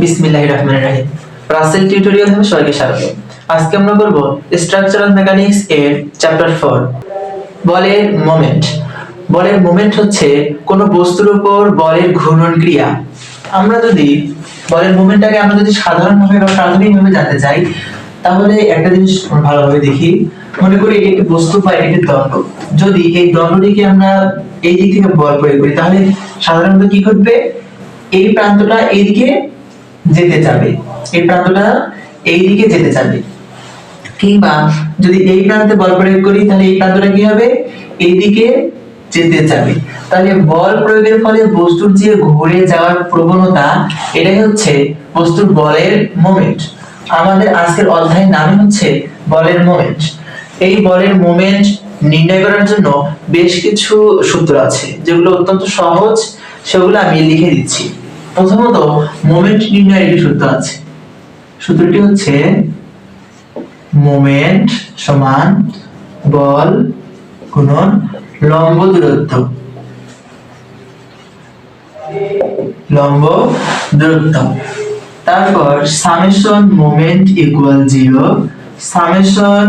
বিসমিল্লাহির রহমানির রহিম। রাসেল টিউটোরিয়াল থেকে সবাইকে স্বাগত। আজকে আমরা স্ট্রাকচারাল মেকানিক্স এর চ্যাপ্টার 4 বলের মোমেন্ট বলের মোমেন্ট হচ্ছে কোনো বস্তুর উপর বলের ঘূর্ণন ক্রিয়া। আমরা যদি বলের মোমেন্টটাকে আমরা যদি সাধারণভাবে বা প্রাথমিকভাবে জানতে চাই, তাহলে একটা জিনিস ভালোভাবে দেখি। মনে করি এটি একটি বস্তু বা এটি একটি দণ্ড যদি এই দণ্ডটিকে আমরা এই দিক থেকে বল প্রয়োগ করি, তাহলে সাধারণত কি ঘটবে? এই প্রান্তটা এইদিকে যেতে যাবে এই প্রান্তটা এইদিকে যেতে যাবে কিংবা যদি এই প্রান্তে বল প্রয়োগ করি, তাহলে এই প্রান্তটা কি হবে? এইদিকে যেতে যাবে তাহলে বল প্রয়োগের ফলে বস্তুর যে ঘুরে যাওয়ার প্রবণতা, এটাই হচ্ছে বস্তুর বলের মোমেন্ট আমাদের আজকের অধ্যায়ের নাম হচ্ছে বলের মোমেন্ট এই বলের মোমেন্ট নির্ণয় করার জন্য বেশ কিছু সূত্র আছে, যেগুলো অত্যন্ত সহজ, সেগুলো আমি লিখে দিচ্ছি। প্রথমত মোমেন্ট নির্ণয়ের একটি সূত্র আছে। সূত্রটি হচ্ছে মোমেন্ট সমান বল গুণন লম্ব দূরত্ব। লম্ব দূরত্ব। তারপর summation moment equal zero summation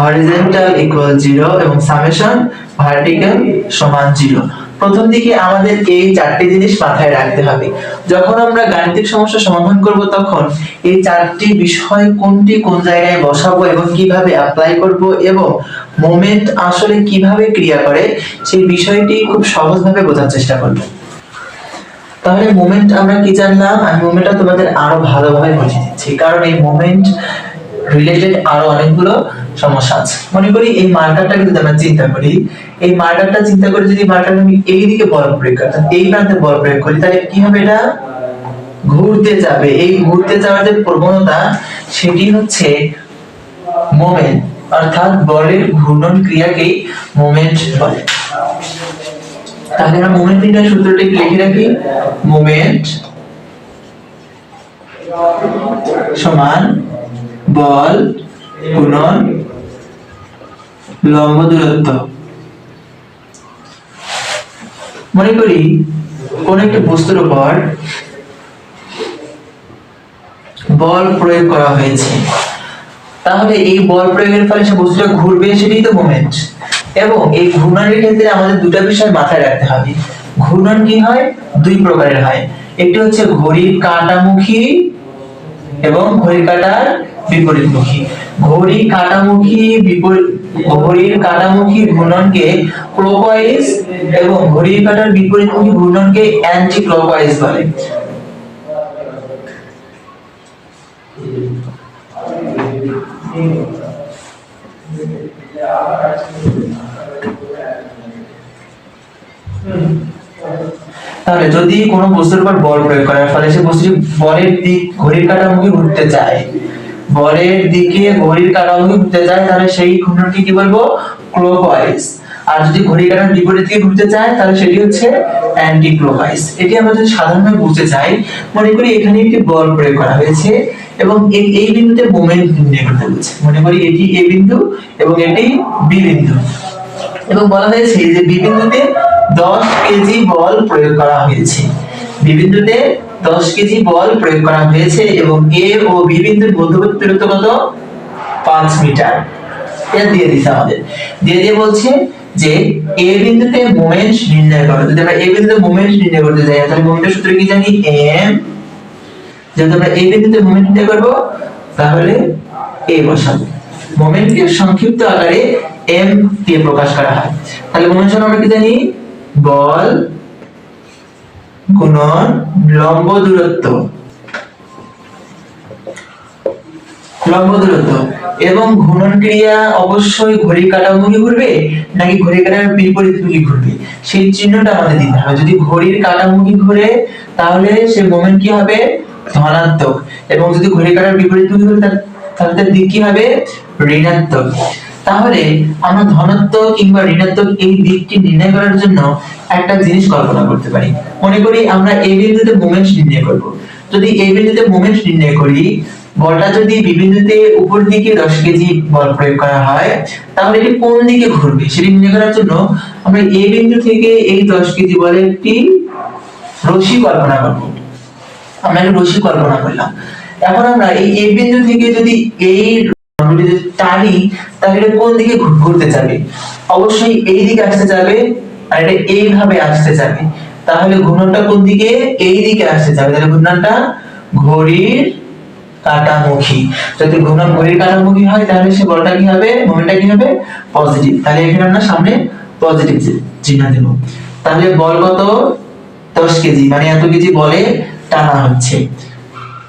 horizontal equal zero এবং সামেশন ভার্টিক্যাল সমান জিরো প্রথম দিকে আমাদের এই চারটি জিনিস মাথায় রাখতে হবে। যখন আমরা গাণিতিক সমস্যা সমাধান করব তখন এই চারটি বিষয় কোনটি কোন জায়গায় বসাবো এবং কীভাবে অ্যাপ্লাই করব এবং মোমেন্ট আসলে কীভাবে ক্রিয়া করে, সেই বিষয়টি খুব সহজভাবে বোঝার চেষ্টা করব। তাহলে মোমেন্ট আমরা কি জানলাম? আমি মোমেন্টটা তোমাদের আরও ভালোভাবে বুঝিয়ে দিচ্ছি। কারণ এই মোমেন্ট রিলেটেড আরও অনেকগুলো সমস্যা আছে। মনে করি এই মার্কারটাকে যদি আমরা চিন্তা করি। এই মার্কারটা চিন্তা করে যদি মার্কার আমি এই বল প্রয়োগ করি এই প্রান্তে বল প্রয়োগ করি, তাহলে কি হবে এটা? ঘুরতে যাবে। এই ঘুরতে যাওয়ার যে প্রবণতা, সেটি হচ্ছে মোমেন্ট অর্থাৎ বলের ঘূর্ণন ক্রিয়াকেই মোমেন্ট বলে। তাহলে আমরা মোমেন্ট নির্ণয় সূত্রটি লিখে রাখি। মোমেন্ট সমান বল গুণন লম্ব দূরত্ব। মনে করি কোন একটি বস্তুর উপর বল প্রয়োগ করা হয়েছে। তাহলে এই বল প্রয়োগের ফলে সে বস্তুটা ঘুরবে সেটাই তো মোমেন্ট এবং এই ঘূর্ণনের ক্ষেত্রে আমাদের দুটা বিষয় মাথায় রাখতে হবে। ঘূর্ণন কি হয়? দুই প্রকারের হয়। একটি হচ্ছে ঘড়ির কাঁটামুখী এবং ঘড়ির কাঁটার বিপরীতমুখী। ঘড়ি কাঁটামুখী ঘড়ির কাঁটামুখী ঘূর্ণনকে এবং ঘড়ির বিপরীতমুখী ঘূর্ণনকে অ্যান্টি বলে। তাহলে যদি কোনো বস্তুর উপর বল প্রয়োগ করার ফলে সে বস্তুটি বলের দিক, ঘড়ির কাঁটামুখী ঘুরতে চায় বলের দিকে ঘড়ির কাঁটামুখী ঘুরতে চায়, তাহলে সেই ঘূর্ণনকে কি বলব? ক্লকওয়াইজ আর যদি ঘড়ির কাঁটার বিপরীত দিকে ঘুরতে চায়, তাহলে সেটি হচ্ছে অ্যান্টি ক্লকওয়াইজ এটি আমরা যদি সাধারণভাবে বুঝতে চাই, মনে করি এখানে একটি বল প্রয়োগ করা হয়েছে এবং এই বিন্দুতে মোমেন্ট নির্ণয় করতে বলছে মনে করি এটি এ বিন্দু এবং এটি বি বিন্দু। এবং বলা হয়েছে যে বি বিন্দুতে 10 কেজি বল প্রয়োগ করা হয়েছে। বি বিন্দুতে 10 কেজি বল প্রয়োগ করা হয়েছে এবং এ ও বি বিন্দুর মধ্যবর্তী দূরত্ব কত? 5 মিটার। এটা দিয়ে দিছে আমাদের। দিয়ে দিয়ে বলছে যে এ বিন্দুতে মোমেন্ট নির্ণয় করো। যদি আমরা এ বিন্দুতে মোমেন্ট নির্ণয় করতে যাই, তাহলে মোমেন্টের সূত্র কি জানি? M যেহেতু আমরা এই বিন্দুতে মোমেন্ট নির্ণয় করব, তাহলে এ বসাবো। মোমেন্টকে সংক্ষিপ্ত আকারে এম দিয়ে প্রকাশ করা হয়। তাহলে মোমেন্ট আমরা কি জানি? বল গুণন লম্ব দূরত্ব। লম্ব দূরত্ব। এবং ঘূর্ণন ক্রিয়া অবশ্যই ঘড়ি কাটামুখী ঘুরবে, নাকি ঘড়ি কাটার বিপরীতমুখী ঘুরবে? সেই চিহ্নটা আমাদের দিতে হবে। যদি ঘড়ির কাটামুখী ঘুরে, তাহলে সে মোমেন্ট কি হবে? ধনাত্মক। এবং যদি ঘড়ি কাটার বিপরীতমুখী ঘুরে, তাহলে তার দিক কি হবে? ঋণাত্মক। তাহলে আমরা ধনাত্মক কিংবা ঋণাত্মক এই দিকটি নির্ণয় করার জন্য একটা জিনিস কল্পনা করতে পারি। মনে করি আমরা এই বিন্দুতে মোমেন্ট নির্ণয় করব। যদি এই বিন্দুতে মোমেন্ট নির্ণয় করি, বলটা যদি বি বিন্দুতে উপর দিকে 10 কেজি বল প্রয়োগ করা হয়, তাহলে এটি কোন দিকে ঘুরবে? সেটি নির্ণয় করার জন্য আমরা এই বিন্দু থেকে এই 10 কেজি বলের একটি রশি কল্পনা করব। আমরা একটা রশি কল্পনা করলাম। এখন আমরা এই এ বিন্দু থেকে যদি এই টানি, তাহলে কোন দিকে ঘুরতে যাবে? অবশ্যই এই দিকে আসতে যাবে আর এটা এইভাবে আসতে যাবে। তাহলে ঘূর্ণনটা কোন দিকে? এই দিকে আসতে যাবে। তাহলে ঘূর্ণনটা ঘড়ির কাটামুখী। যদি ঘূর্ণন ঘড়ির কাটামুখী হয়, তাহলে সে বলটা কি হবে? মোমেন্টটা কি হবে? পজিটিভ। তাহলে এখানে আমরা সামনে পজিটিভ চিহ্ন দেব। তাহলে বল কত? দশ কেজি। মানে এত কেজি বলে টানা হচ্ছে।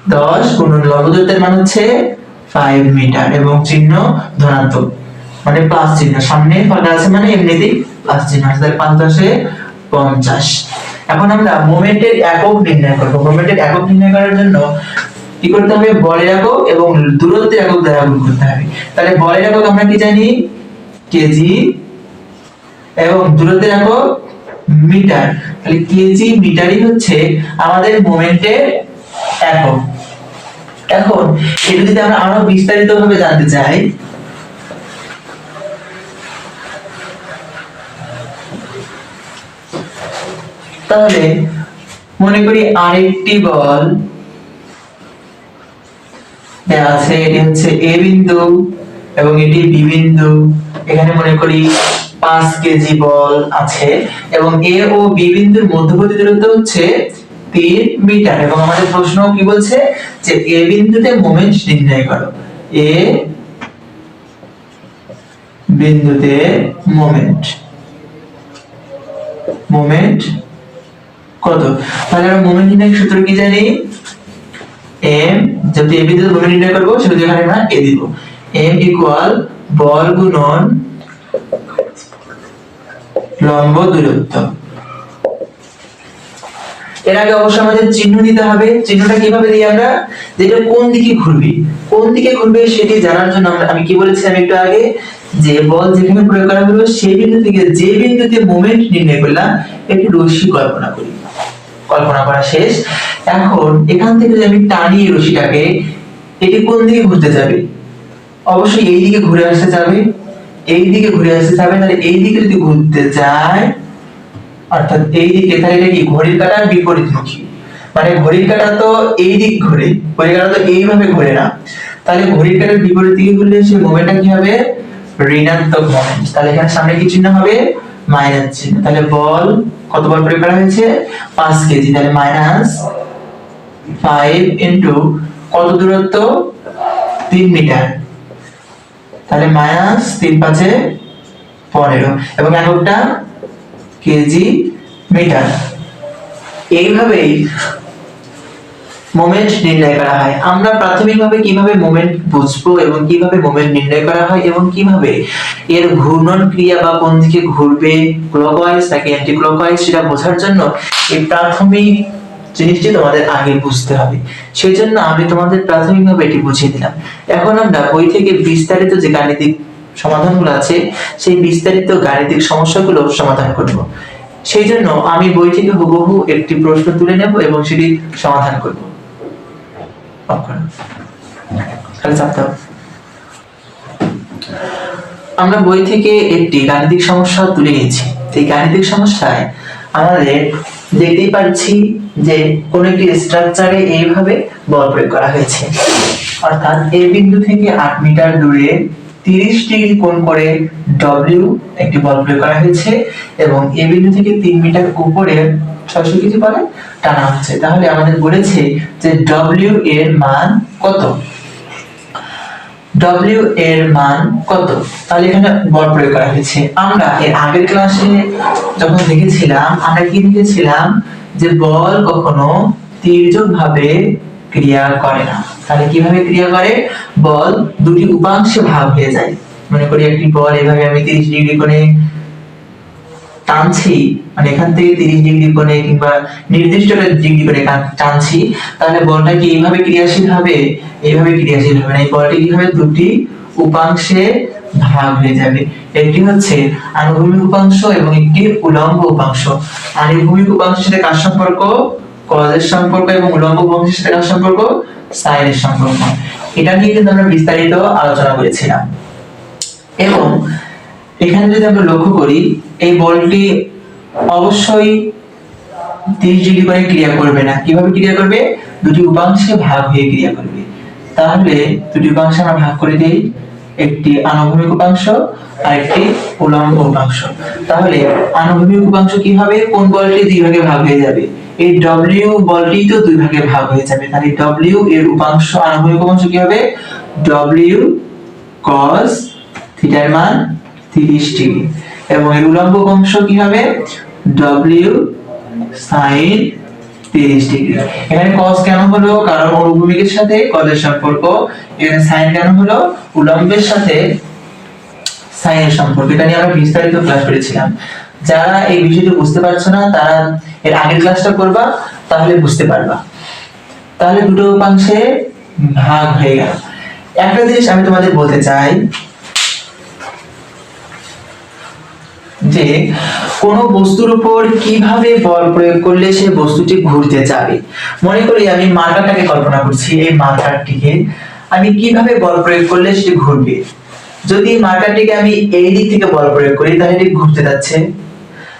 দশ গুণন লবদত্তের মান হচ্ছে ফাইভ মিটার এবং চিহ্ন ধনাত্মক। মানে প্লাস চিহ্ন, সামনে ফাঁকা আছে মানে এমনিতেই প্লাস চিহ্ন আছে, তাহলে পাঁচ দশে পঞ্চাশ। এখন আমরা মোমেন্টের একক নির্ণয় করব। মোমেন্টের একক নির্ণয় করার জন্য কি করতে হবে? বলের একক এবং দূরত্বের একক দ্বারা গুণ করতে হবে। তাহলে বলের একক আমরা কি জানি? কেজি এবং দূরত্বের একক মিটার। তাহলে কেজি মিটারই হচ্ছে আমাদের মোমেন্টের একক। এখন এটা যদি আমরা আরও বিস্তারিত ভাবে জানতে চাই, তাহলে মনে করি আরেকটি বল আছে, এটি হচ্ছে এ বিন্দু এবং এটি বি বিন্দু। এখানে মনে করি পাঁচ কেজি বল আছে এবং এ ও বি বিন্দুর মধ্যবর্তী দূরত্ব হচ্ছে তিন মিটার এবং আমাদের প্রশ্ন কি বলছে যে এ বিন্দুতে মোমেন্ট নির্ণয় করো। এ বিন্দুতে মোমেন্ট। মোমেন্ট কত? তাহলে আমরা মোমেন্ট নির্ণয় সূত্র কি জানি? এম যদি এ বিন্দুতে মোমেন্ট নির্ণয় করব সেটা এখানে আমরা এ দিব। এম ইকুয়াল বল গুণন লম্ব দূরত্ব। এর আগে অবশ্যই আমাদের চিহ্ন দিতে হবে। চিহ্নটা কীভাবে দিই আমরা? যেটা কোন দিকে ঘুরবে। কোন দিকে ঘুরবে সেটি জানার জন্য আমরা আমি কি বলেছিলাম একটু আগে? যে বল যেখানে প্রয়োগ করা হলো, সেই বিন্দু থেকে যে বিন্দুতে মোমেন্ট নির্ণয় করলাম, একটু রশ্মি কল্পনা করি। কল্পনা করা শেষ। এখন এখান থেকে যদি আমি টানি এই রশ্মিটাকে, এটি কোন দিকে ঘুরতে যাবে? অবশ্যই এই দিকে ঘুরে আসতে যাবে। এই দিকে ঘুরে আসতে যাবে, তাহলে এই দিকে যদি ঘুরতে যায় অর্থাৎ এই দিকে তাহলে এটা কি? ঘড়ির কাঁটার বিপরীতমুখী মানে ঘড়ির কাঁটা তো এই দিক ঘুরে ঘড়ির কাঁটা তো এইভাবে ঘুরে না। তাহলে ঘড়ির কাঁটার বিপরীত দিকে ঘুরলে সেই মোমেন্টটা কি হবে? ঋণাত্মক মোমেন্ট। তাহলে এখানে সামনে কি চিহ্ন হবে? মাইনাস চিহ্ন। তাহলে বল কত বল প্রয়োগ করা হয়েছে? পাঁচ কেজি। তাহলে মাইনাস ফাইভ ইন্টু কত দূরত্ব? তিন মিটার। তাহলে মাইনাস তিন পাঁচে পনেরো। এবং এককটা কেজি, মিটার। এইভাবেই মোমেন্ট নির্ণয় করা হয়। আমরা প্রাথমিকভাবে কীভাবে মোমেন্ট বুঝব এবং কীভাবে মোমেন্ট নির্ণয় করা হয় এবং কীভাবে এর ঘূর্ণন ক্রিয়া বা কোন দিকে ঘুরবে ক্লকওয়াইজ নাকি অ্যান্টি ক্লকওয়াইজ সেটা বোঝার জন্য এই প্রাথমিক জিনিসটি তোমাদের আগে বুঝতে হবে। সেই জন্য আমি তোমাদের প্রাথমিকভাবে এটি বুঝিয়ে দিলাম। এখন আমরা বই থেকে বিস্তারিত যে গাণিতিক সমাধানগুলো আছে, সেই বিস্তারিত গাণিতিক সমস্যাগুলো সমাধান করব। সেই জন্য আমি বই থেকে হুবহু একটি প্রশ্ন তুলে নেব এবং সেটি সমাধান করব। আমরা বই থেকে একটি গাণিতিক সমস্যা তুলে নিয়েছি। এই গাণিতিক সমস্যায় আমাদের দেখতেই পাচ্ছি যে কোন একটি স্ট্রাকচারে এইভাবে বল প্রয়োগ করা হয়েছে। অর্থাৎ এই বিন্দু থেকে আট মিটার দূরে তিরিশ ডিগ্রি কোণ করে ডব্লিউ একটি বল প্রয়োগ করা হয়েছে এবং এই বিন্দু থেকে তিন মিটার উপরে ছয়শো কেজি বলে টানা হচ্ছে। তাহলে আমাদের বলেছে যে ডব্লিউ এর মান কত? W এর মান কত? তাহলে এখানে বল প্রয়োগ করা হয়েছে। আমরা এর আগের ক্লাসে যখন দেখেছিলাম, আমরা কি দেখেছিলাম যে বল কখনো তির্যক ভাবে ক্রিয়া করে না। তাহলে কীভাবে ক্রিয়া করে? বল দুটি উপাংশে ভাগ হয়ে যায়। মনে করি একটি বল এভাবে আমি তিরিশ ডিগ্রি কোণে টানছি মানে এখান থেকে তিরিশ ডিগ্রি কোণে কিংবা নির্দিষ্ট ডিগ্রি কোণে টানছি, তাহলে বলটা কি এইভাবে ক্রিয়াশীল হবে? এইভাবে ক্রিয়াশীল হবে না। এই বলটি হবে দুটি উপাংশে ভাগ হয়ে যাবে? একটি হচ্ছে আনুভূমিক উপাংশ এবং একটি উলম্ব উপাংশ। আনুভূমিক উপাংশের সাথে কার সম্পর্ক? কজের সম্পর্ক এবং উলম্ব উপাংশের সাথে কার সম্পর্ক? সাইনের সম্পর্ক। এটা নিয়ে কিন্তু আমরা বিস্তারিত আলোচনা করেছিলাম। এবং এখানে যদি আমরা লক্ষ্য করি, এই বলটি অবশ্যই তিরিশ ডিগ্রি করে ক্রিয়া করবে না। কীভাবে ক্রিয়া করবে? দুটি উপাংশে ভাগ হয়ে ক্রিয়া করবে। তাহলে দুটি উপাংশে আমরা ভাগ করে দিই। একটি আনুভূমিক উপাংশ আর একটি উলম্ব উপাংশ। তাহলে আনুভূমিক উপাংশ কি হবে? কোন বলটি দুই ভাগে ভাগ হয়ে যাবে? এই ডব্লিউ বলটি তো দুই ভাগে ভাগ হয়ে যাবে। তাহলে এর উপাংশ আনুভূমিক উপাংশ কি হবে? থিটার মান 30 ডিগ্রি। এবং এর কি হবে? W sin 30 degree. এখানে cos কেন হলো? কারণ অনুভূমিকের সাথে এর সম্পর্ক। এখানে sin কেন হলো? উলম্বের সাথে এর সম্পর্ক। এটা নিয়ে আমরা বিস্তারিত ক্লাস করেছিলাম। যারা এই বিষয়টি বুঝতে পারছ না, তারা এর আগের ক্লাসটা করবা, তাহলে বুঝতে পারবা। তাহলে দুটো উপাংশে ভাগ হয়ে গেল। একটা জিনিস আমি তোমাদের বলতে চাই, যে কোন বস্তুর উপর কীভাবে বল প্রয়োগ করলে সে বস্তুটি ঘুরতে যাবে? মনে করি আমি মার্কারটাকে কল্পনা করছি, এই মার্কারটিকে। আমি কীভাবে বল প্রয়োগ করলে সেটি ঘুরবে? যদি মার্কারটিকে আমি এই দিক থেকে বল প্রয়োগ করি, তাহলে এটি ঘুরতে যাচ্ছে।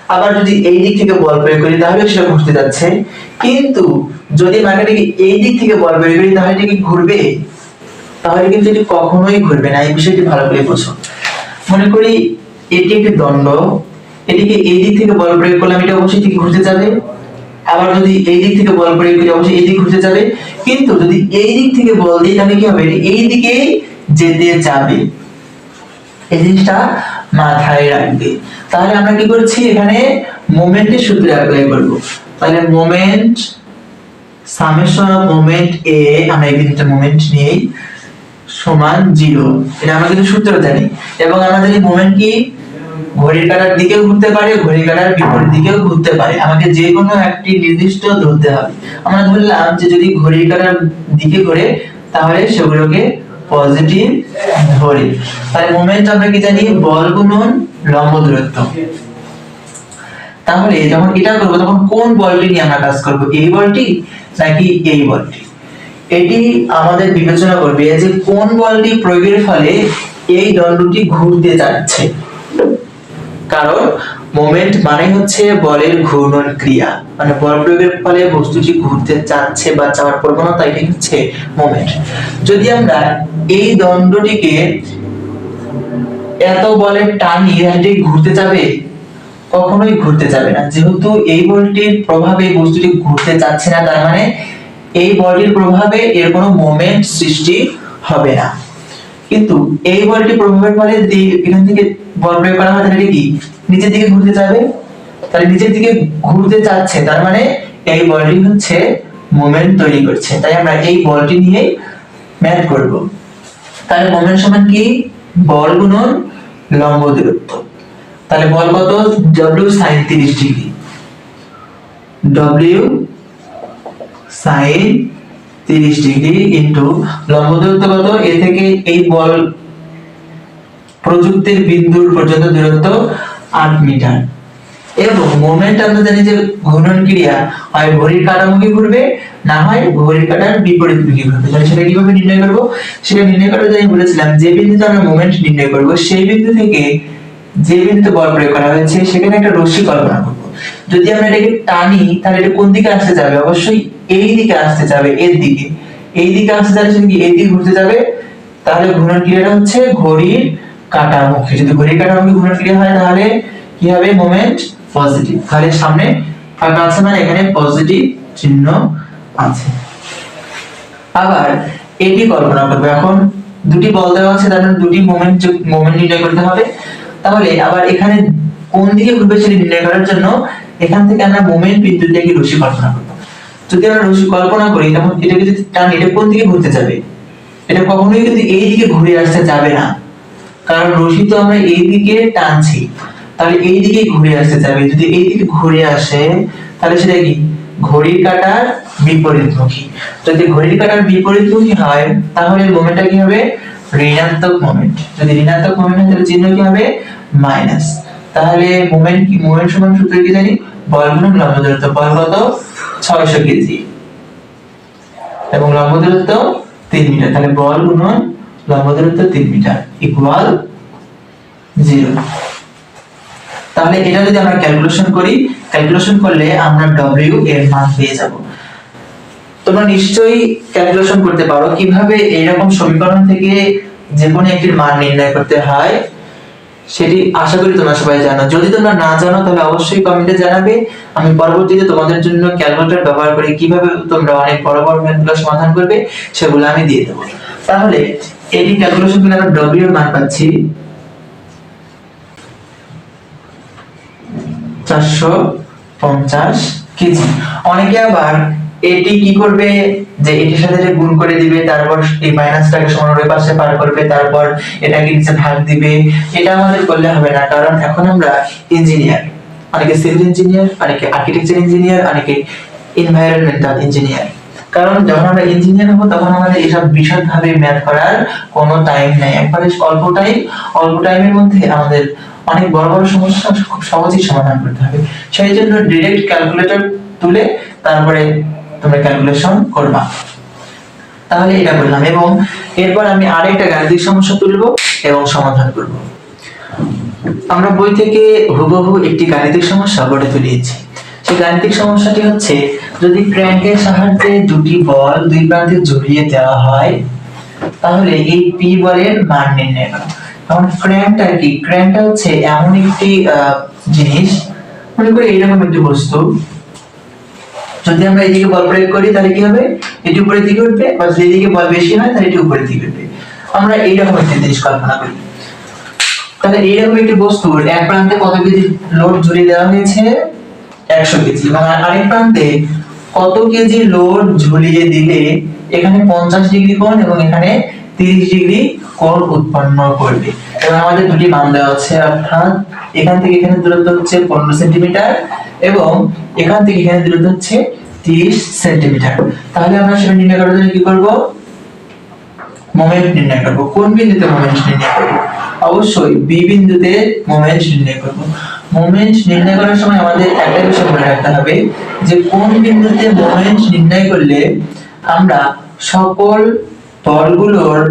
আবার যদি এই দিক থেকে বল প্রয়োগ করি, তাহলে সেটা ঘুরতে যাচ্ছে। কিন্তু যদি মার্কারটিকে এই দিক থেকে বল প্রয়োগ করি, তাহলে এটি কি ঘুরবে? তাহলে কিন্তু এটি কখনোই ঘুরবে না। এই বিষয়টি ভালো করে বোঝো। মনে করি এটি একটি দণ্ড এটিকে এই দিক থেকে বল প্রয়োগ করলাম, এটা অবশ্যই ঠিক ঘুরতে যাবে। আবার যদি এই দিক থেকে বল প্রয়োগ করি, অবশ্যই এই দিক ঘুরতে যাবে। কিন্তু যদি এই দিক থেকে বল দিই, তাহলে কি হবে? এই দিকেই যেতে যাবে। এই জিনিসটা মাথায় রাখবে। তাহলে আমরা কি করছি? এখানে মোমেন্টের সূত্র অ্যাপ্লাই করব। তাহলে মোমেন্ট সামেশন অফ মোমেন্ট এ আমরা এই বিন্দুতে মোমেন্ট নিয়েই সমান জিরো এটা আমরা কিন্তু সূত্র জানি। এবং জানি মোমেন্ট কি? ঘড়ির কাঁটার দিকেও ঘুরতে পারে, ঘড়ির কাঁটার বিপরীত দিকেও ঘুরতে পারে। আমাকে যে কোনো একটি নির্দিষ্ট ধরতে হবে। আমরা ধরলাম যে যদি ঘড়ির কাঁটার দিকে ঘোরে, তাহলে সেগুলোকে পজিটিভ ধরি। তাহলে মোমেন্ট আমরা কি জানি? বল গুণন লম্ব দূরত্ব। তাহলে যখন এটা করব, তখন কোন বলটি নিয়ে আমরা কাজ করব? এই বলটি নাকি এই বলটি? এটি আমাদের বিবেচনা করবে যে কোন বলটি প্রয়োগের ফলে এই দণ্ডটি ঘুরতে যাচ্ছে। কারণ মোমেন্ট মানে হচ্ছে বলের ঘূর্ণন ক্রিয়া। মানে বল প্রয়োগের ফলে বস্তুটি ঘুরতে যাচ্ছে বা যাওয়ার প্রবণতা, এটাই হচ্ছে মোমেন্ট। যদি আমরা এই দণ্ডটিকে এত বলের টানি এটি ঘুরতে যাবে, কখনোই ঘুরতে যাবে না। যেহেতু এই বলটির প্রভাবে বস্তুটি ঘুরতে যাচ্ছে না, তার মানে এই বলটির প্রভাবে এর কোনো মোমেন্ট সৃষ্টি হবে না। কিন্তু এই বলটি প্রভাবের ফলে এখান থেকে বল প্রয়োগ করা হয়, তাহলে কি? নিচের দিকে ঘুরতে যাবে? তাহলে নিচের দিকে ঘুরতে যাচ্ছে, তার মানে এই বলটি হচ্ছে মোমেন্ট তৈরি করছে। তাই আমরা এই বলটি নিয়ে ম্যাথ করব। তাহলে মোমেন্ট সমান কি? বল গুণন লম্ব দূরত্ব। তাহলে বল কত? W sin 30 degree. W sin 30 degree into লম্ব দূরত্ব কত? এ থেকে এই বল প্রযুক্তির বিন্দুর পর্যন্ত দূরত্ব 8 মিটার। এবং মোমেন্ট আমরা জানি যে ঘূর্ণন ক্রিয়া হয় ঘড়ির কাঁটামুখী ঘুরবে, না হয় ঘড়ির কাঁটার বিপরীত মুখী ঘুরবে। তাহলে সেটা কীভাবে নির্ণয় করব? সেটা নির্ণয় করার জন্য বলেছিলাম, যে বিন্দুতে আমরা মোমেন্ট নির্ণয় করব, সেই বিন্দু থেকে যে বিন্দুতে বল প্রয়োগ করা হয়েছে, সেখানে একটা রশ্মি কল্পনা করব। যদি আমরা এটাকে টানি, তাহলে এটা কোন দিকে আসতে যাবে? অবশ্যই এই দিকে আসতে যাবে, এর দিকে। এই দিকে আসতে যাবে, সেটা কি এই দিকে ঘুরতে যাবে? তাহলে ঘূর্ণন ক্রিয়াটা হচ্ছে ঘড়ির কাঁটামুখী যদি ঘড়ির কাঁটামুখী ঘূর্ণন ক্রিয়া হয়, তাহলে কি হবে? মোমেন্ট পজিটিভ তাহলে সামনে ফাঁকা আছে মানে এখানে পজিটিভ চিহ্ন আছে। আবার এটি কল্পনা করবে। এখন দুটি বল দেওয়া আছে, তার মানে দুটি মোমেন্ট মোমেন্ট নির্ণয় করতে হবে। তাহলে আবার এখানে কোন দিকে ঘুরবে সেটি নির্ণয় করার জন্য এখান থেকে আমরা মোমেন্ট বিন্দুটাকে রশি কল্পনা করব। যদি আমরা রশি কল্পনা করি, তখন এটাকে যদি টান এটা কোন দিকে ঘুরতে যাবে? এটা কখনোই কিন্তু এই দিকে ঘুরে আসতে যাবে না। কারণ রশি তো আমরা এই দিকে টানছি। তাহলে এই দিকে ঘুরে আসতে যাবে যদি এই দিকে ঘুরে আসে, তাহলে সেটা কি? ঘড়ির কাঁটার বিপরীতমুখী। যদি ঘড়ির কাঁটার বিপরীতমুখী হয়, তাহলে মোমেন্টটা কি হবে? ঋণাত্মক মোমেন্ট। যদি ঋণাত্মক মোমেন্ট হয়, তাহলে চিহ্ন কি হবে? মাইনাস। তাহলে মোমেন্ট কি? মোমেন্ট সমান সূত্র কি জানি? বল গুণন লম্ব দূরত্ব। বল কত? 600 কেজি। এবং লম্ব দূরত্ব 3 মিটার। তাহলে বল গুণন লম্ব দূরত্ব 3 মিটার ইকুয়াল 0 তাহলে এটা যদি আমরা ক্যালকুলেশন করি ক্যালকুলেশন করলে আমরা ডব্লিউ এর মান পেয়ে যাব। তোমরা নিশ্চয়ই ক্যালকুলেশন করতে পারো কীভাবে এইরকম সমীকরণ থেকে যে কোনো একটির মান নির্ণয় করতে হয়, সেটি আশা করি তোমরা সবাই জানো। যদি তোমরা না জানো, তাহলে অবশ্যই কমেন্টে জানাবে। আমি পরবর্তীতে তোমাদের জন্য ক্যালকুলেটর ব্যবহার করে কীভাবে তোমরা অনেক বড় বড় ম্যাথগুলো সমাধান করবে, সেগুলো আমি দিয়ে দেবো। তাহলে এটি ক্যালকুলেশন করে আমরা ডব্লিউ এর মান পাচ্ছি চারশো পঞ্চাশ কেজি। অনেকে আবার এটি কি করবে? যে এটির সাথে যে গুণ করে দিবে, তারপর এই মাইনাসটাকে সমান ওই পাশে পার করবে, তারপর এটাকে নিচে ভাগ দিবে। এটা আমাদের করলে হবে না, কারণ এখন আমরা ইঞ্জিনিয়ার অনেকে সিভিল ইঞ্জিনিয়ার অনেকে আর্কিটেকচার ইঞ্জিনিয়ার অনেকে এনভায়রনমেন্টাল ইঞ্জিনিয়ার কারণ যখন আমরা ইঞ্জিনিয়ার হব, তখন আমাদের এসব বিশদ ভাবে ম্যাথ করার কোনো টাইম নেই। একবারে অল্প টাইম অল্প টাইমের মধ্যে আমাদের অনেক বড় বড় সমস্যা খুব সহজেই সমাধান করতে হবে। সেই জন্য ডিরেক্ট ক্যালকুলেটর তুলে তারপরে তোমরা ক্যালকুলেশন করবা। তাহলে এটা বললাম এবং এরপর আমি আরেকটা গাণিতিক সমস্যা তুলবো এবং সমাধান করব। আমরা বই থেকে হুবহু একটি গাণিতিক সমস্যা গড়ে তুলিয়েছি। সেই গাণিতিক সমস্যাটি হচ্ছে, যদি ক্র্যাঙ্কের সাহায্যে দুটি বল দুই প্রান্তে জড়িয়ে দেওয়া হয়, তাহলে এই পি বলের মান নির্ণয় করো। এখন ক্র্যাঙ্কটা কি? ক্র্যাঙ্কটা হচ্ছে এমন একটি জিনিস, মনে করি এইরকম একটি বস্তু। যদি আমরা এদিকে বল প্রয়োগ করি, তাহলে কি হবে? এটি উপরের দিকে উঠবে, বা যদি এদিকে বল বেশি হয়, তাহলে এটি উপরের দিকে উঠবে। আমরা এইরকম একটি জিনিস কল্পনা করি। তাহলে এইরকম একটি বস্তুর এক প্রান্তে কত কেজি লোড ঝুলিয়ে দেওয়া হয়েছে? একশো কেজি। এবং আরেক প্রান্তে কত কেজি লোড ঝুলিয়ে দিলে এখানে পঞ্চাশ ডিগ্রি কোণ এবং এখানে তিরিশ ডিগ্রি কোণ উৎপন্ন করবে? এবং আমাদের দুটি মান দেওয়া আছে, অর্থাৎ এখান থেকে এখানে দূরত্ব হচ্ছে পনেরো সেন্টিমিটার এবং এখান থেকে এখানে দূরত্ব হচ্ছে তিরিশ সেন্টিমিটার। তাহলে আমরা সেটা নির্ণয় করার জন্য কি করব? মোমেন্ট নির্ণয় করব। কোন বিন্দুতে মোমেন্ট নির্ণয় করব? অবশ্যই বি বিন্দুতে মোমেন্ট নির্ণয় করব। মোমেন্ট নির্ণয় করার সময় আমাদের একটা বিষয় মনে রাখতে হবে যে কোন বিন্দুতে মোমেন্ট নির্ণয় করলে আমরা সকল বলগুলোর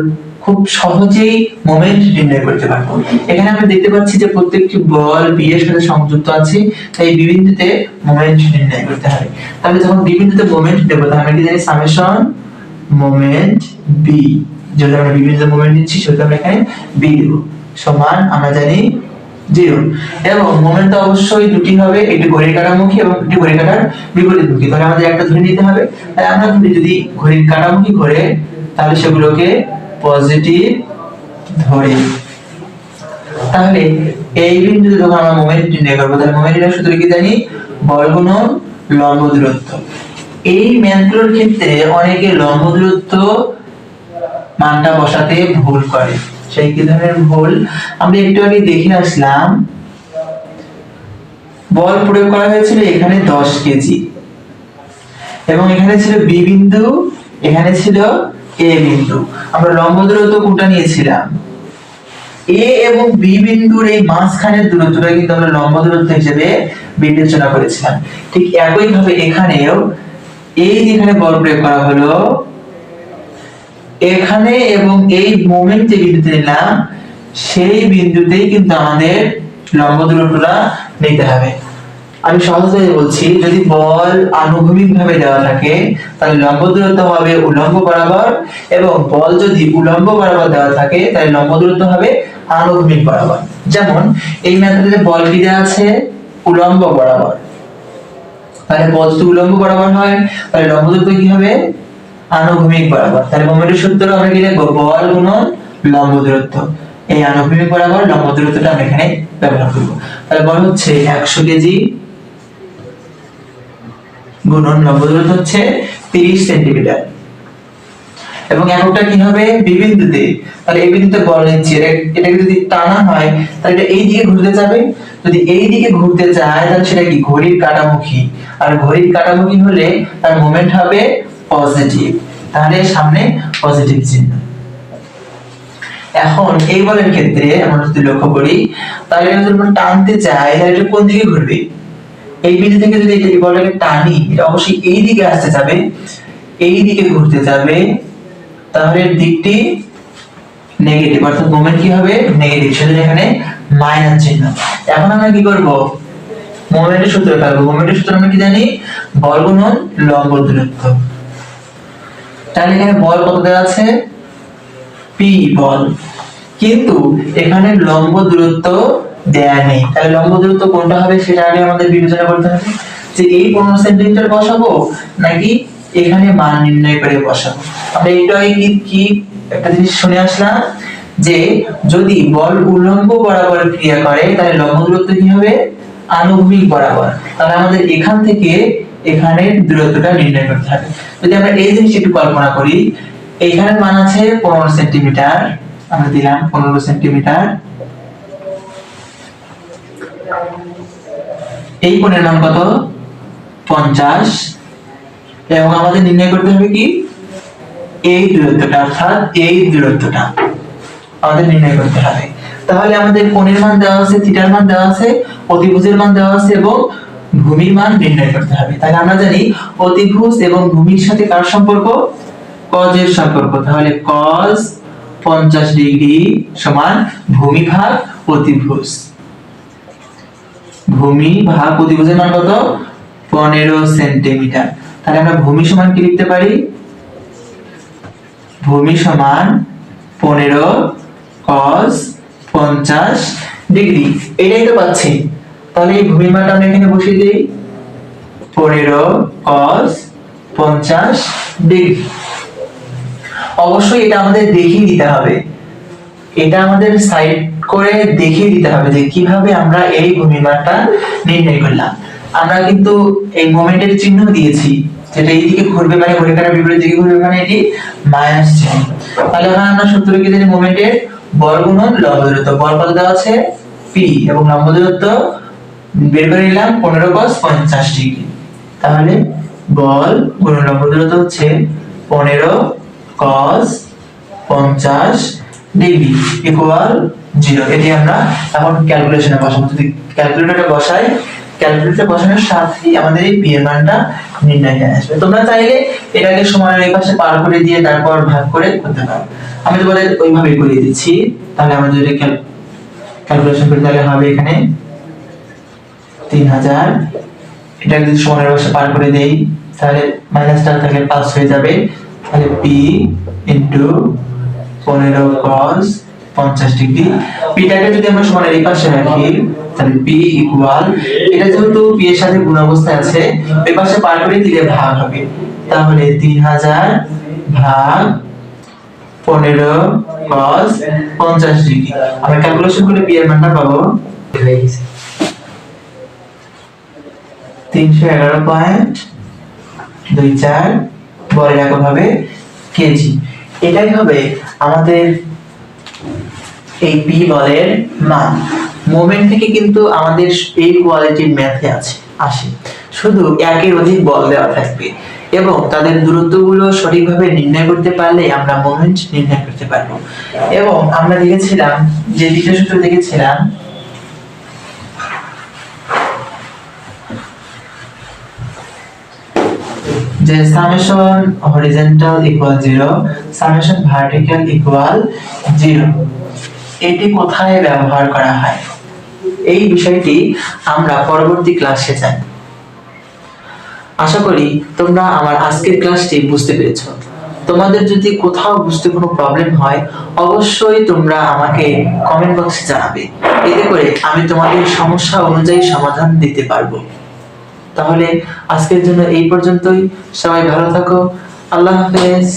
খুব সহজেই মোমেন্ট নির্ণয় করতে পারব। এখানে আমরা দেখতে পাচ্ছি যে প্রত্যেকটি বল বি এর সাথে সংযুক্ত আছে, তাই বি বিন্দুতে মোমেন্ট নির্ণয় করতে হবে। তাহলে যখন বি বিন্দুতে মোমেন্ট দেবো, তাহলে আমরা কি জানি? সামেশন মোমেন্ট বি যদি আমরা বিভিন্ন মোমেন্ট নিচ্ছি সেটা আমরা এখানে বি দেব। সমান আমরা জানি জিরো। এবং মোমেন্ট তো অবশ্যই দুটি হবে একটি ঘড়ির কাটামুখী এবং একটি ঘড়ির কাটার তাহলে আমাদের একটা ধরে নিতে হবে। তাই আমরা ধরি যদি ঘড়ির কাটামুখী তাহলে সেগুলোকে পজিটিভ ধরে। তাহলে এই বিন্দুতে যখন আমরা মোমেন্ট নির্ণয় করব, তাহলে মোমেন্টের সূত্র কি জানি? বল গুণন লম্ব দূরত্ব। এই ম্যাথগুলোর ক্ষেত্রে অনেকে লম্ব দূরত্ব মানটা বসাতে ভুল করে। সেই কি ধরনের ভুল আমরা একটু আগে দেখে আসলাম। বল প্রয়োগ করা হয়েছিল এখানে দশ কেজি। এবং এখানে ছিল বি বিন্দু, এখানে ছিল এ বিন্দু। আমরা লম্ব দূরত্ব কোনটা নিয়েছিলাম? এ এবং বি বিন্দুর এই মাঝখানের দূরত্বটা কিন্তু আমরা লম্ব দূরত্ব হিসেবে বিবেচনা করেছিলাম। ঠিক একই ভাবে এখানেও এই যেখানে বল প্রয়োগ করা হলো এখানে এবং এই মোমেন্ট যে বিন্দুতে নিলাম, সেই বিন্দুতেই কিন্তু আমাদের লম্ব দূরত্বটা নিতে হবে। আমি সহজভাবে বলছি, যদি বল আনুভূমিক ভাবে দেওয়া থাকে, তাহলে লম্ব দূরত্ব হবে উলম্ব বরাবর এবং বল যদি উলম্ব বরাবর দেওয়া থাকে, তাহলে লম্ব দূরত্ব হবে আনুভূমিক বরাবর। যেমন, এই মেথডে বল কি দেওয়া আছে? উলম্ব বরাবর। তাহলে বল যদি উলম্ব বরাবর হয়, তাহলে লম্ব দূরত্ব কি হবে? আনুভূমিক বরাবর। তাহলে মোমেন্টের সূত্র আমরা কি লিখব? বল গুণন লম্ব দূরত্ব। এই আনুভূমিক বরাবর লম্ব দূরত্বটা আমরা এখানে ব্যবহার করব। তাহলে বল হচ্ছে একশো কেজি গুণন লম্ব দূরত্ব হচ্ছে তিরিশ সেন্টিমিটার। এবং এককটা কি হবে? বিবিন্দুতে তাহলে এই বিন্দুতে বল নিচ্ছি। এটা যদি টানা হয়, তাহলে এটা এই দিকে ঘুরতে যাবে। যদি এই দিকে ঘুরতে যায়, তাহলে সেটা কি? ঘড়ির কাটামুখী। আর ঘড়ির কাটামুখী হলে তার মোমেন্ট হবে পজিটিভ তাহলে সামনে পজিটিভ চিহ্ন। এখন এই বলের ক্ষেত্রে আমরা যদি লক্ষ্য করি, তাহলে যদি আমরা টানতে চাই, তাহলে এটা কোন দিকে ঘুরবে? এই বিন্দু থেকে যদি এই বলটাকে টানি, এটা অবশ্যই এই দিকে আসতে যাবে, এই দিকে ঘুরতে যাবে, তাহলে দিকটি নেগেটিভ অর্থাৎ মোমেন্ট কি হবে? নেগেটিভ সেজন্য এখানে মাইনাস চিহ্ন। এখন আমরা কি করব? মোমেন্টের সূত্র কাটবো মোমেন্টের সূত্র আমরা কি জানি? গুণন লম্ব দূরত্ব। তাহলে এখানে বল কত দেওয়া আছে? পি বল। কিন্তু এখানে লম্ব দূরত্ব দেয়া নেই। তাহলে লম্ব দূরত্ব কোনটা হবে সেটা আগে আমাদের বিবেচনা করতে হবে। যে এই পনেরো সেন্টিমিটার বসাবো নাকি এখানে মান নির্ণয় করে বসাবো? আমরা একটু আগে কি কি একটা জিনিস শুনে আসলাম যে যদি বল উল্লম্ব বরাবর ক্রিয়া করে, তাহলে লম্ব দূরত্ব কি হবে? আনুভূমিক বরাবর। তাহলে আমাদের এখান থেকে এখানের দূরত্বটা নির্ণয় করতে হবে। যদি আমরা এই জিনিসটা একটু কল্পনা করি এইখানের মান আছে পনেরো সেন্টিমিটার। আমরা দিলাম পনেরো সেন্টিমিটার। এই কোণের মান কত? পঞ্চাশ। এবং আমাদের নির্ণয় করতে হবে কি? এই দূরত্বটা, অর্থাৎ এই দূরত্বটা আমাদের নির্ণয় করতে হবে। তাহলে আমাদের কোণের মান দেওয়া আছে, থিটার মান দেওয়া আছে, অতিভুজের মান দেওয়া আছে এবং ভূমির মান নির্ণয় করতে হবে। তাহলে আমরা জানি অতিভুজ এবং ভূমির সাথে কার সম্পর্ক? এর সম্পর্ক? তাহলে cos 50 ডিগ্রি সমান ভূমি ভাগ অতিভুজ। ভূমি ভাগ অতিভুজের মান কত? পনেরো সেন্টিমিটার। তাহলে আমরা ভূমি সমান কি লিখতে পারি? ভূমি সমান পনেরো কজ পঞ্চাশ ডিগ্রি। এটাই তো পাচ্ছি। তাহলে এই ভূমির মানটা আমরা এখানে বসিয়ে দিই। পনেরো কস পঞ্চাশ ডিগ্রি অবশ্যই এটা আমাদের দেখিয়ে দিতে হবে। এটা আমাদের সাইড করে দেখিয়ে দিতে হবে যে কীভাবে আমরা এই ভূমিমানটা নির্ণয় করলাম। আমরা কিন্তু এই মোমেন্টের চিহ্ন দিয়েছি, যেটা এইদিকে ঘুরবে মানে ঘড়িকাটার বিপরীত দিকে ঘুরবে মানে এটি মাইনাস চিহ্ন। তাহলে এখন আমরা সূত্র কি জানি? মোমেন্টের গুণন লম্ব দূরত্ব বল দেওয়া আছে? পি এবং লম্ব দূরত্ব বের করে নিলাম পনেরো কস পঞ্চাশ ডিগ্রি। তাহলে বল গুণন লম্ব দূরত্ব হচ্ছে পনেরো কস পঞ্চাশ ডিগ্রি ইকুয়াল জিরো এটি আমরা এখন ক্যালকুলেশনে বসাবো। যদি ক্যালকুলেটরে বসাই ক্যালকুলেটরে বসানোর সাথেই আমাদের এই পি মানটা নির্ণয় হয়ে আসবে। তোমরা চাইলে এটাকে সময়ের এই পাশে পার করে দিয়ে তারপর ভাগ করে করতে পারো। আমি তোমাদের ওইভাবেই করিয়ে দিচ্ছি। তাহলে আমাদের ক্যালকুলেশন করে, তাহলে হবে এখানে তিন হাজার এটা যদি সময়ের পাশে পার করে দেই, তাহলে মাইনাসটা থাকলে পাস হয়ে যাবে। তাহলে পি ইন্টু পনেরো কস পঞ্চাশ ডিগ্রি। পিটাকে যদি আমরা সমানের এই পাশে রাখি, তাহলে পি ইকুয়াল এটা যেহেতু পি এর সাথে গুণ অবস্থায় আছে ওই পাশে পার করে দিলে ভাগ হবে। তাহলে তিন হাজার ভাগ পনেরো কস পঞ্চাশ ডিগ্রি। আমরা ক্যালকুলেশন করে পি এর মানটা পাবো। তিনশো এগারো পয়েন্ট দুই চার বলের একক হবে কেজি। এটাই হবে আমাদের এই পি বলের মান। মোমেন্ট থেকে কিন্তু আমাদের এই কোয়ালিটির ম্যাথে আছে, আসে। শুধু একের অধিক বল দেওয়া থাকবে এবং তাদের দূরত্বগুলো সঠিকভাবে নির্ণয় করতে পারলে আমরা মোমেন্ট নির্ণয় করতে পারব। এবং আমরা দেখেছিলাম, যে দ্বিতীয় সূত্র দেখেছিলাম যে summation horizontal equal zero summation vertical equal zero এটি কোথায় ব্যবহার করা হয়? এই বিষয়টি আমরা পরবর্তী ক্লাসে জানি আশা করি তোমরা আমার আজকের ক্লাসটি বুঝতে পেরেছ। তোমাদের যদি কোথাও বুঝতে কোনো প্রবলেম হয়, অবশ্যই তোমরা আমাকে কমেন্ট বক্সে জানাবে। এতে করে আমি তোমাদের সমস্যা অনুযায়ী সমাধান দিতে পারব। তাহলে আজকের জন্য এই পর্যন্তই। সবাই ভালো থাকো। আল্লাহ হাফেজ।